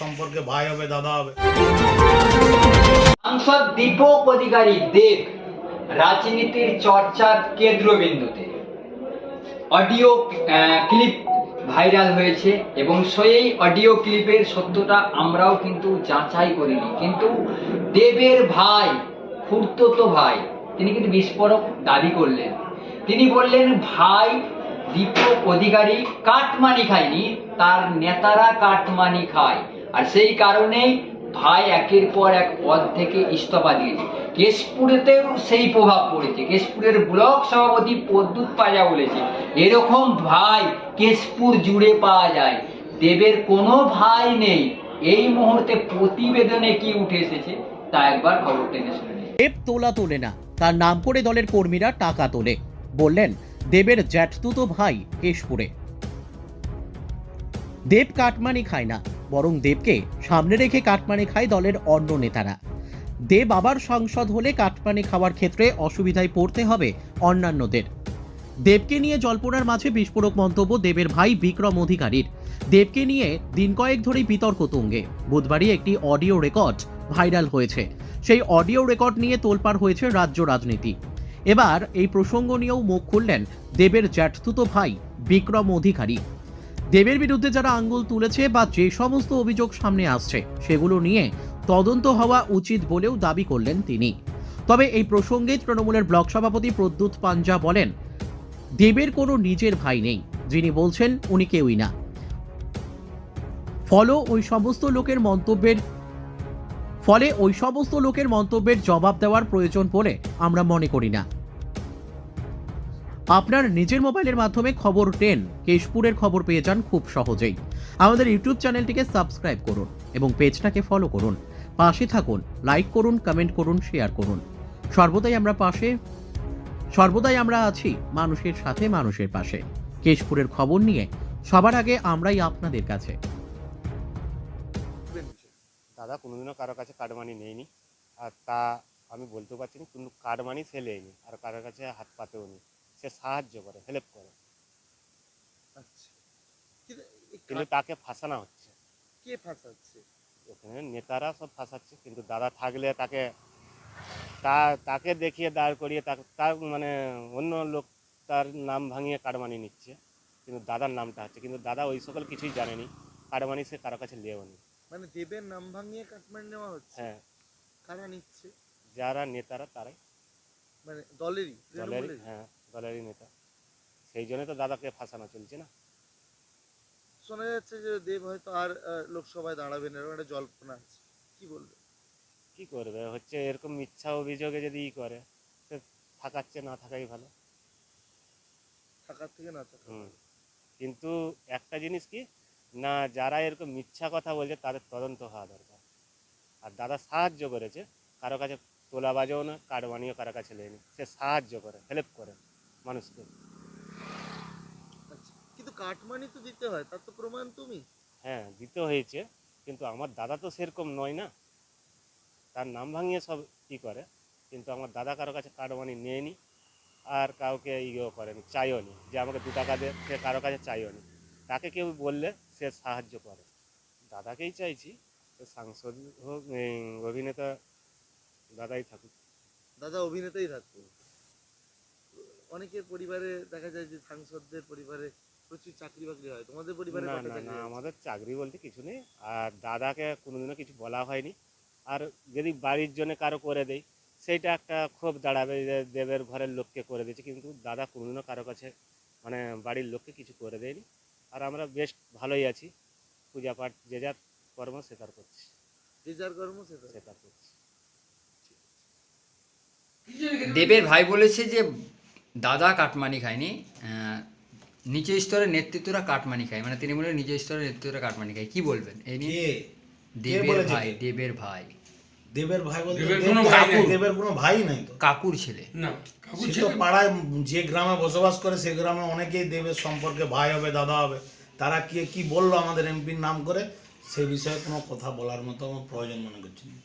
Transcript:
সম্পর্কে ভাই হবে, দাদা হবে। সাংসদ দীপক অধিকারী দেব রাজনীতির চর্চার কেন্দ্রবিন্দুতে। অডিও ক্লিপ ভাইরাল হয়েছে এবং সেই অডিও ক্লিপের সত্যতা আমরাও কিন্তু যাচাই করিনি। কিন্তু দেবের ভাই খুড়তো ভাই, তিনি কিন্তু বিস্ফোরক দাবি করলেন। তিনি বললেন, ভাই দীপক অধিকারী কাটমানি খায়নি, তার নেতারা কাটমানি খায়। আর সেই কারণেই ভাই একের পর এক পদ থেকে ইস্তফা দিয়েছে। কেশপুরেতেও সেই প্রভাব পড়েছে। কেশপুরের ব্লক সভাপতি পদ্যুৎ পাজা বলেছে, এরকম ভাই কেশপুর জুড়ে পাওয়া যায়। দেবের কোনো ভাই নেই। এই মুহূর্তে প্রতিবেদনে কি উঠে এসেছে, তা একবার খবর টেনে শুনে দেব তোলা তোলে না। তার নাম করে দলের কর্মীরা টাকা তোলে। বললেন দেবের জ্যাঠতুতো ভাই কেশপুরে। দেব কাটমানি খায় না, বরং দেবকে সামনে রেখে কাটমানি খায় দলের অন্য নেতারা। দেব আবার সাংসদ হলে কাটমানি খাওয়ার ক্ষেত্রে অসুবিধায় পড়তে হবে অন্যান্যদের। দেবকে নিয়ে জল্পনার মাঝে বিস্ফোরক মন্তব্য দেবের ভাই বিক্রম অধিকারীর। দেবকে নিয়ে দিন কয়েক ধরেই বিতর্ক তুঙ্গে। বুধবারই একটি অডিও রেকর্ড ভাইরাল হয়েছে। সেই অডিও রেকর্ড নিয়ে তোলপাড় হয়েছে রাজ্য রাজনীতি। এবার এই প্রসঙ্গ নিয়েও মুখ খুললেন দেবের জ্যাঠতুতো ভাই বিক্রম অধিকারী। দেবের বিরুদ্ধে যারা আঙ্গুল তুলেছে বা যে সমস্ত অভিযোগ সামনে আসছে, সেগুলো নিয়ে তদন্ত হওয়া উচিত বলেও দাবি করলেন তিনি। তবে এই প্রসঙ্গে তৃণমূলের ব্লক সভাপতি প্রদ্যুৎ পাঞ্জা বলেন, দেবের কোনো নিজের ভাই নেই, যিনি বলছেন উনি কেউই না। ফলো ওই সমস্ত লোকের মন্তব্যের ফলে ওই সমস্ত লোকের মন্তব্যের জবাব দেওয়ার প্রয়োজন বলে আমরা মনে করি না। আপনার নিজের মোবাইলের মাধ্যমে খবর টেন কেশপুরের খবর পেয়ে যান খুব সহজেই। আমাদের ইউটিউব চ্যানেলটিকে সাবস্ক্রাইব করুন এবং পেজটাকে ফলো করুন। পাশে থাকুন, লাইক করুন, কমেন্ট করুন, শেয়ার করুন। সর্বদাই আমরা পাশে, সর্বদাই আমরা আছি মানুষের সাথে, মানুষের পাশে। কেশপুরের খবর নিয়ে সবার আগে আমরাই আপনাদের কাছে। দাদা কোনোদিনও কারও কাছে কাটমানি নেয়নি আর তা আমি বলতে পারছি না কিন্তু কার্ড কাটমানি সে নেয়নি আর কারোর কাছে হাত পাতেও নি সে সাহায্য করে হেল্প করে। আচ্ছা। কিন্তু তাকে ফাঁসানো হচ্ছে। কে ফাঁসাচ্ছে? ওখানে নেতারা সব ফাঁসাচ্ছে কিন্তু দাদা থাকলে তাকে তা তাকে দেখিয়ে দাঁড় করিয়ে তাকে তার মানে অন্য লোক তার নাম ভাঙিয়ে কাটমানি নিচ্ছে। কিন্তু দাদার নামটা হচ্ছে কিন্তু দাদা ওই সকল কিছুই জানেনি। কাটমানি সে কারও কাছে লেওনি মানে দেবের নাম ভাঙিয়ে কাটমানি নেওয়া হচ্ছে। হ্যাঁ। কারা নিচ্ছে? যারা নেতারা তারাই। মানে দলেরই দলেরই হ্যাঁ দলেরই নেতা। সেই জন্য তো দাদাকে ফাঁসানো চলছে না। শোনা যাচ্ছে যে দেব হয়তো আর লোকসভায় দাঁড়াবে না এরকম একটা জল্পনা আছে। কি বলবে? কি করবে? হচ্ছে এরকম মিথ্যা অভিযোগে যদি ই করে তো থাকাচ্ছে না থাকাই ভালো। থাকার থেকে না থাকা কিন্তু একটা জিনিস কি না যারা এরকম মিথ্যা কথা বলছে তাদের তদন্ত হওয়া দরকার। আর দাদা সাহায্য করেছে কারও কাছে তোলা বাজেও না কারবানিও কারও কাছে লেনি। সে সাহায্য করে হেল্প করে মানুষকে। আচ্ছা কিন্তু কাটমানি তো দিতে হয় তার তো প্রমাণ তুমি। হ্যাঁ দিতে হয়েছে কিন্তু আমার দাদা তো সেরকম নয় না। তার নাম ভাঙিয়ে সব ই করে কিন্তু আমার দাদা কারও কাছে কারবানি নেয়নি আর কাউকে ইয়েও করেনি চাইও নি। যে আমাকে দু টাকা দে সে কারও কাছে চাইও নি। তাকে কেউ বললে সে সাহায্য করে? দাদাকেই চাইছি সাংসদ হোক অভিনেতা দাদাই থাকুক। দাদা অভিনেতাই থাকতো অনেকের পরিবারে দেখা যায় যে সাংসদদের পরিবারে প্রচুর চাকরি বাকরি হয়। তোমাদের পরিবারে না না না আমাদের চাকরি বলতে কিছু নেই। আর দাদাকে কোনোদিনও কিছু বলা হয়নি। আর যদি বাড়ির জন্য কারও করে দেই সেইটা একটা ক্ষোভ দাঁড়াবে যে দেবের ঘরের লোককে করে দিয়েছে। কিন্তু দাদা কোনোদিনও কারও কাছে মানে বাড়ির লোককে কিছু করে দেয়নি। আর আমরা বেশ ভালোই আছি। পূজা পাঠ যে যার কর্ম সে তার করছি। যে যার কর্ম সে তার করছি। দেবের ভাই বলেছে যে দাদা কাটমানি খায়নি আহ, নিচের স্তরের নেতৃত্বরা কাটমানি খায়। মানে তিনি বলেন নিচের স্তরের নেতৃত্বরা কাটমানি খায়। কি বলবেন? এই নিয়ে? দেবের ভাই দেবের ভাই। দেবের ভাই বলতে দেবের কোনো ভাই নেই। দেবের কোনো ভাই নাই তো। কাকুর ছেলে। না কাকুর সে তো ছেলে পাড়ায় যে গ্রামে বসবাস করে সে গ্রামে অনেকেই দেবের সম্পর্কে ভাই হবে দাদা হবে। তারা কি কি বলল আমাদের এমপির নাম করে সে বিষয়ে কোনো কথা বলার মতো আমার প্রয়োজন মনে করছি না।